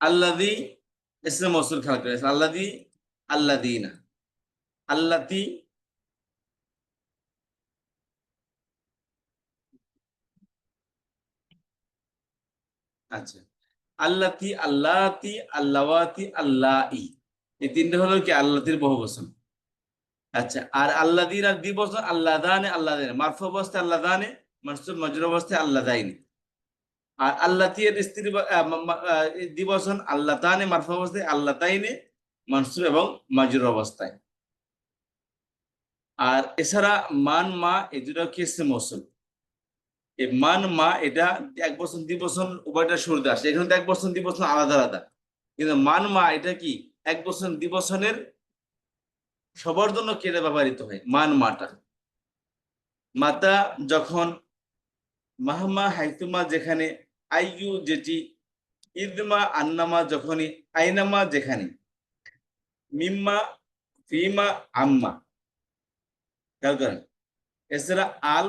আল্লাদি ইসলাম মসুল খেয়াল করে আল্লাদি আল্লাদিনা আল্লাতি আচ্ছা। আল্লাতি আল্লাতি, আল্লাওয়াতি আল্লাহি এই তিনটে হলো কি? আল্লাতির বহু বচন। আচ্ছা আর আল্লাদিন আর দ্বিবচন আল্লাহ দানে আল্লাহ দানে মারফ অবস্থায় আল্লাহ দানে মজুর অবস্থায় আল্লাহ দাইনি আর আল্লাহ স্ত্রী দ্বিবচন আল্লাহ তানে মারফ অবস্থায়, আল্লাহ তাইনে মানসুব এবং মাজুর অবস্থায়। আর এছাড়া মান, মা, এই দুটো কি এসছে মৌসুম? এই মান, মা, এটা এক বছর দুই বছর উভয়টা শুরুতে আসে। এখানে এক বছর দুই বছর আলাদা আলাদা। কিন্তু মান, মা, এটা কি? এক বছর দুই বছরের সবার জন্য কেটে ব্যবহৃত হয়, মান, মাটা। মাতা যখন মাহমা, হাইতুমা যেখানে আইয়ু যেটি, ইদমা আন্নামা যখনই, আইনামা যেখানে, মিম্মা, ফিমা, আম্মা। খেয়াল করেন, এছাড়া আল,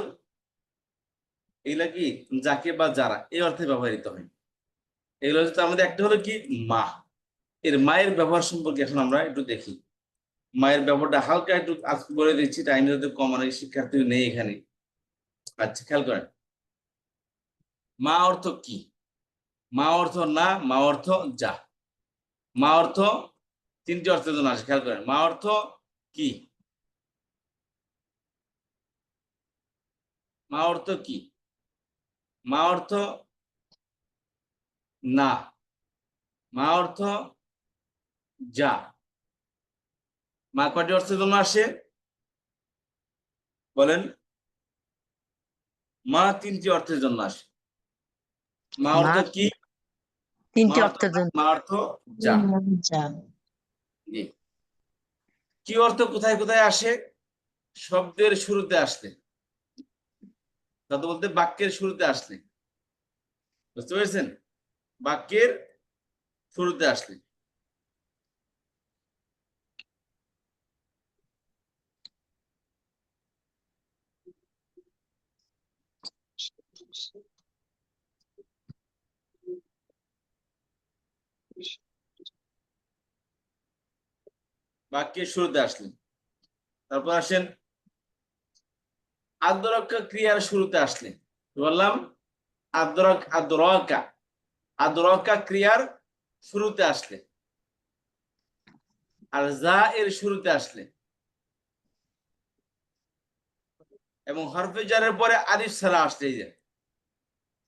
এগুলা কি? যাকে বা যারা, এই অর্থে ব্যবহৃত হয়। এগুলো হচ্ছে আমাদের, একটা হলো কি? মা। এর মায়ের ব্যবহার সম্পর্কে এখন আমরা একটু দেখি। মায়ের ব্যবহারটা হালকা একটু আজকে বলে দিচ্ছি, টাইম যদি কম, অনেক শিক্ষার্থী নেই এখানে। আচ্ছা খেয়াল করেন। মা অর্থ কি? মা অর্থ না, মা অর্থ যা। মা অর্থ, তিনটি অর্থের জন্য আসে, খেয়াল করেন। মা অর্থ কি? মা অর্থ কি? মা অর্থ না। মা অর্থ যা। মা কয়টি অর্থের জন্য আসে? বলেন। মা তিনটি অর্থের জন্য আসে। মা অর্থ কি? তিনটি মা মা অর্থ যা। যা। জি। কি অর্থ কোথায় কোথায় আসে? শব্দের শুরুতে আসলে কথা বলতে বাক্যের শুরুতে আসলে। বুঝতে পেরেছেন? বাক্যের শুরুতে আসলে। বাক্যের শুরুতে আসলেন। তারপর আসেন আদ্রকা ক্রিয়ার শুরুতে আসলেন। বললাম? আদ্রক আদ্রকা আদ্রকা ক্রিয়ার শুরুতে আসলে আর যা এর শুরুতে আসলে এবং হরফে জারের পরে আলিফ ছাড়া আসলে যে।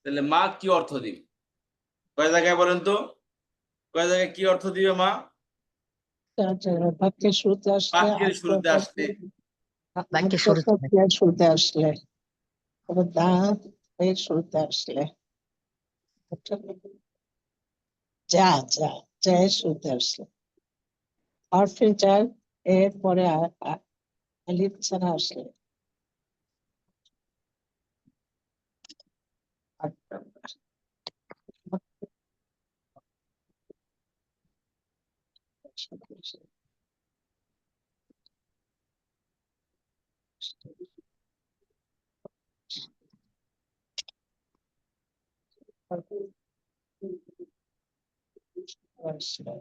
তাহলে মা কি অর্থ দিবে? কয় জায়গায় বলেন তো? কয় জায়গায় কি অর্থ দিবে মা? বাক্যের শুরুতে আসলে বাক্যের শুরুতে আসলে বাক্যের শুরুতে। শুরুতে আসলে তারপর দাঁত এর শুরুতে আসলে যা যা যা এর শুরুতে আসলে অরফে যার এর পরে আলিফ ছাড়া আসলে আট নম্বর। আসলে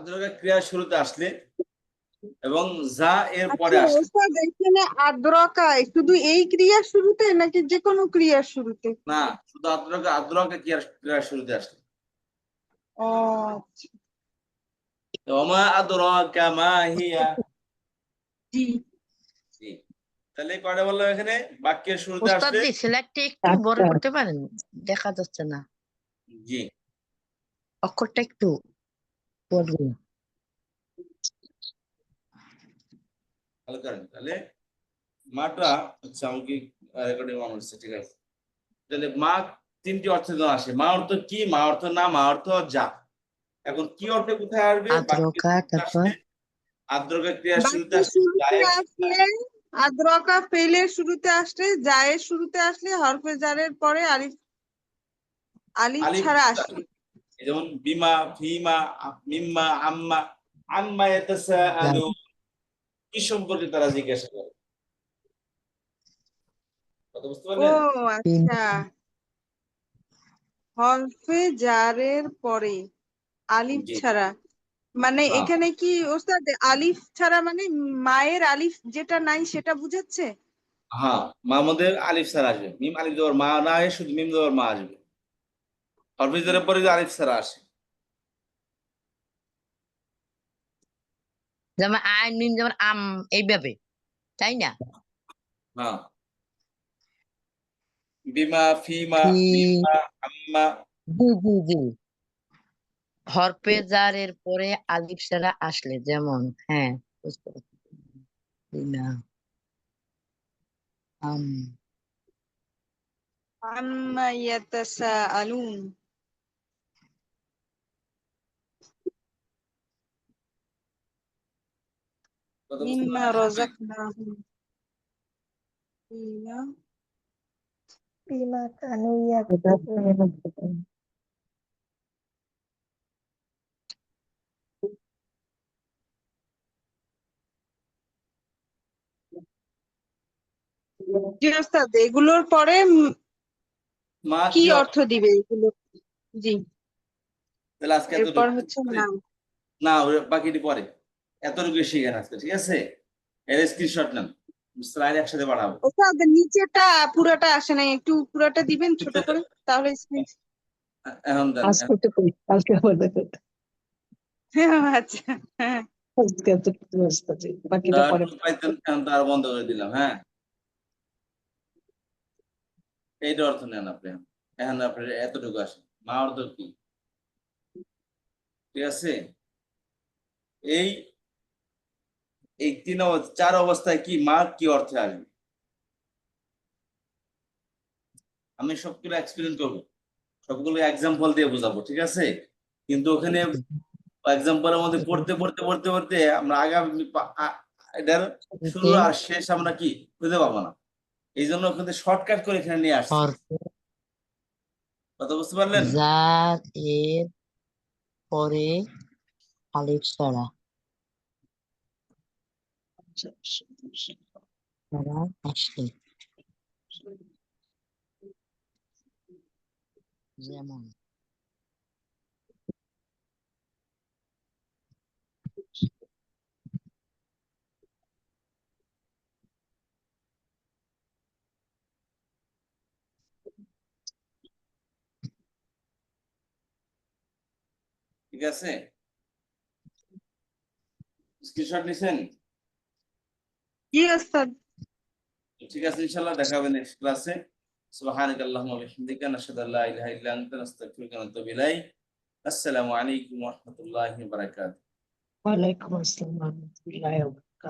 আদ্রকা ক্রিয়ার শুরুতে আসলে এবং যা এর পরে আচ্ছা আসলে এখানে আদ্রকায় শুধু এই ক্রিয়ার শুরুতে নাকি যে কোনো ক্রিয়ার শুরুতে? না শুধু আদ্রকা আদ্রকা ক্রিয়ার ক্রিয়ার শুরুতে আসলে ও ওমা আদ্রকা মা হিয়া জি। তাহলে কয়টা বললাম এখানে বাক্যের শুরুতে ওস্তাদ আসলে সিলেক্টে একটু বড় আচ্ছা। করতে পারেন দেখা যাচ্ছে না। জি। অক্ষরটা একটু বড় ভালো করেন তাহলে মাটা আমাকে রেকর্ডিং অন হচ্ছে ঠিক আছে? তাহলে মা তিনটি অর্থে আসে মা অর্থ কি মা অর্থ না মা অর্থ যা। এখন কি অর্থে কোথায় আসবে? আদ্রকা শুরুতে তারপর? আদ্রকা শুরুতে আসলে আদ্রকা ফেলের শুরুতে আসলে জায়ের শুরুতে আসলে হরফে জারের পরে আলিফ আলিফ ছাড়া। আসলে যেমন বিমা ফিমা মিম্মা আম্মা আম্মা ইয়াতাসাআলু। কি সম্পর্কে তারা জিজ্ঞাসা করে? কথা বুঝতে ও আচ্ছা। হরফে জারের পরে আলিফ ছাড়া। মানে। এখানে কি ওস্তাদ আলিফ ছাড়া মানে মায়ের আলিফ যেটা নাই সেটা বুঝাচ্ছে? হ্যাঁ মামুদের আলিফ স্যার আসবে। মিম আলিফ দেওয়ার মা না শুধু মিম দেওয়ার মা আসবে। হরফিজের পরে আলিফ স্যার আসে। যেমন আইন মিম যেমন আম এইভাবে তাই না? হ্যাঁ বিমা ফিমা আম্মা। জি জি জি। পরে আলিফ ছাড়া আসলে যেমন হ্যাঁ বুঝতে পারছি। বিনা আম। আম্মা ইয়াতাসাআলুন কথা বুঝতে মিম্মা? রাযাকনাহুম বিমা কানু। জি ওস্তাদ এগুলোর পরে মা কি অর্থ দিবে এগুলো জি তাহলে আজকে এরপর হচ্ছে না ওই বাকিটি পরে এতটুকু শিখেন আজকে ঠিক আছে? এর স্ক্রিনশট নেন স্লাইড একসাথে পাঠাবো। ওস্তাদ নিচেটা পুরাটা আসে নাই একটু পুরাটা দিবেন ছোট করে তাহলে screen- এখন আজকে কালকে আচ্ছা হ্যাঁ আজকে বাকিটা পরে আর বন্ধ করে দিলাম হ্যাঁ? এইটা অর্থ নেন আপনি এখন আপনার এতটুকু আসে মা অর্থ কি? ঠিক আছে? এই এই তিন চার অবস্থায় কি মা কি অর্থে আসবে? আমি সবগুলো এক্সপিরিয়েন্স করব। সবগুলো এক্সাম্পল দিয়ে বোঝাবো ঠিক আছে? কিন্তু ওখানে এক্সাম্পলের মধ্যে পড়তে পড়তে পড়তে পড়তে আমরা আগামী এটার শুরু আর শেষ আমরা কি খুঁজে পাবো না। এই জন্য কিন্তু শর্টকাট করে এখানে নিয়ে আসছি। কথা বুঝতে পারলেন? এর পরে আলিফ ছাড়া ছাড়া আসলে যেমন ঠিক আছে? স্ক্রিনশট নিছেন? জি ওস্তাদ ঠিক আছে ইনশাআল্লাহ দেখা হবে নেক্সট ক্লাসে সুবহানাক আল্লাহুম্মা ওয়া বিহামদিকা নাশহাদু আল্লা ইলাহা ইল্লা আনতা নাস্তাগফিরুকা ওয়া নাতুবু ইলাইক। আসসালামু আলাইকুম ওয়া রাহমাতুল্লাহি ওয়া বারাকাতুহু। ওয়ালাইকুম আসসালাম ওয়া রাহমাতুল্লাহি ওয়া